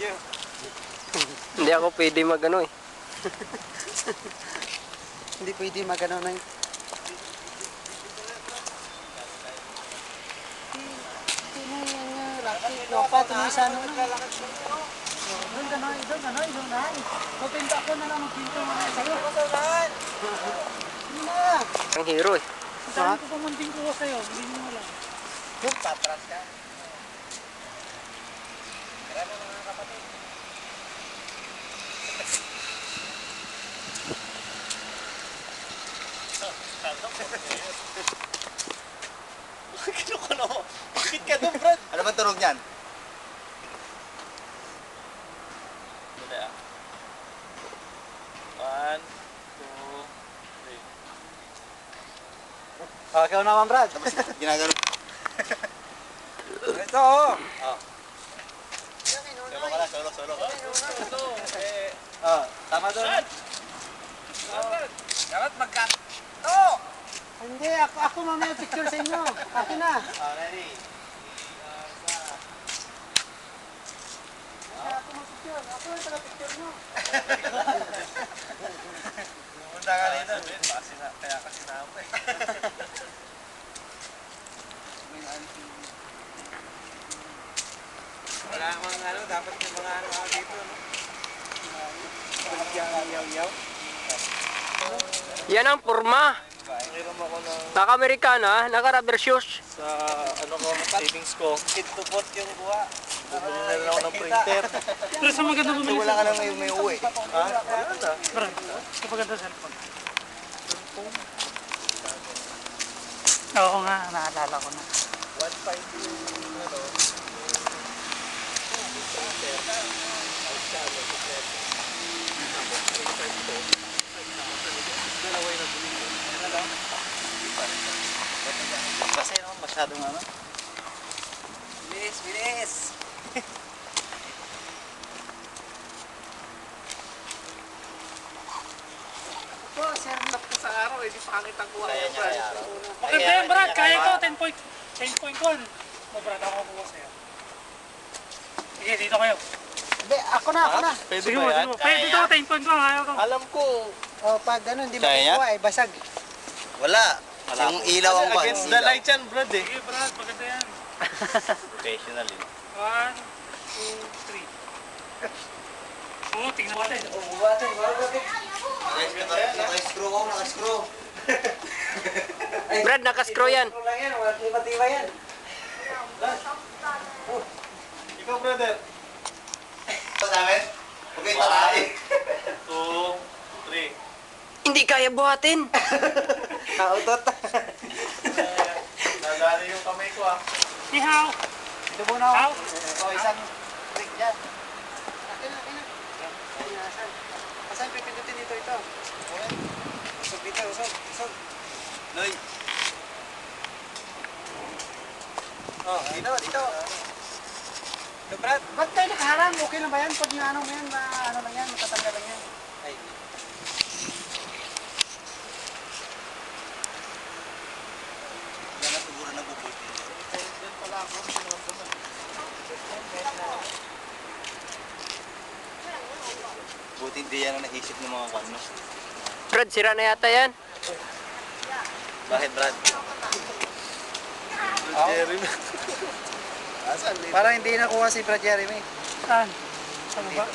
video. Hindi ako pwede magano eh. Hindi pwede magano na yun. Lopa, tumisa ano na. Doon ka na, doon ka na, doon na. Pupinta ko na lang magpinto mo na sa'yo. Hindi na. Ang hero eh. Ha? ko pamunting ko sa'yo, hindi mo alam. Yung patras ka. Kino ko no? Bakit ka doon, Brad? Ano bang tunog niyan? Dali ah. One, two, three. Oh, ikaw naman, Brad. Tapos ginagano. Ito, oh. Solo ka lang, solo, solo. Ito, eh. Oh, tama doon. Dapat magka... Hindi, ako, ako mamaya picture sa inyo. Akin na. Ah, ready? Ako mag-picture. Ako yung taga-picture mo. Pumunta ka dito. Kaya ka sinama eh. Wala namang ano, dapat may mga ano ako dito. no? Yaw-yaw. Yan ang forma. Meron ako ng Naka-Amerikana, naka-rubber shoes. sa ano ko, savings ko. Kit to pot yung kuha. Bumili na rin ako ng printer. Pero sa maganda bumili Wala ka na ngayon may uwi. Ha? Wala na. Brad, sa maganda cellphone. Oo nga, naalala ko na. 1.5 yung ano. Kasi naman masyadong ano. Bilis, bilis! Po, sir. Ka sa araw, eh, di pa kita kuha. Kaya niya kaya araw. Maganda yan, Brad. Kaya ko, 10 point. 10.1. O, Brad, ako kuha sa'yo. Sige, dito kayo. Hindi, ako na, ako na. Pwede Sige ba mo, yan? sige mo. Pwede dito, 10.1. Ayaw ko. Alam ko, Oh, pag ano, hindi makukuha, eh, basag. Wala. Yung ilaw ang ba? against the light yan, Brad eh. Sige, Brad, maganda yan. Professional yun. 1, 2, 3. Oo, tingnan natin. Naka-screw ako, naka-screw. Brad, naka-screw yan. Ito lang yan, wala tiba-tiba yan. Ikaw, brother. Ito namin? Okay, taray. Two, three. Hindi kaya buhatin. Kautot. Nadali yung kamay ko ah. Ni Hao. Ito muna ako. Hao. O, isang break dyan. Akin na, akin na. Asan? Asan pipindutin dito ito? Ayan. Usog dito, usog, usog. Noy. Oh, dito, dito. Ito, Brad. Ba't tayo nakaharang? Okay lang ba yan? Pag yung ano mo yan, ma, ano lang yan, matatanggal lang yan. Ay, Yan ang siguro nabubuti. Yan pala ako, sinusunod. Buti hindi yan ang naisip ng mga kano. Brad, sira na yata yan. Bakit Brad? Jerry. Parang hindi nakuha si Brad Jeremy. Saan? Saan ba?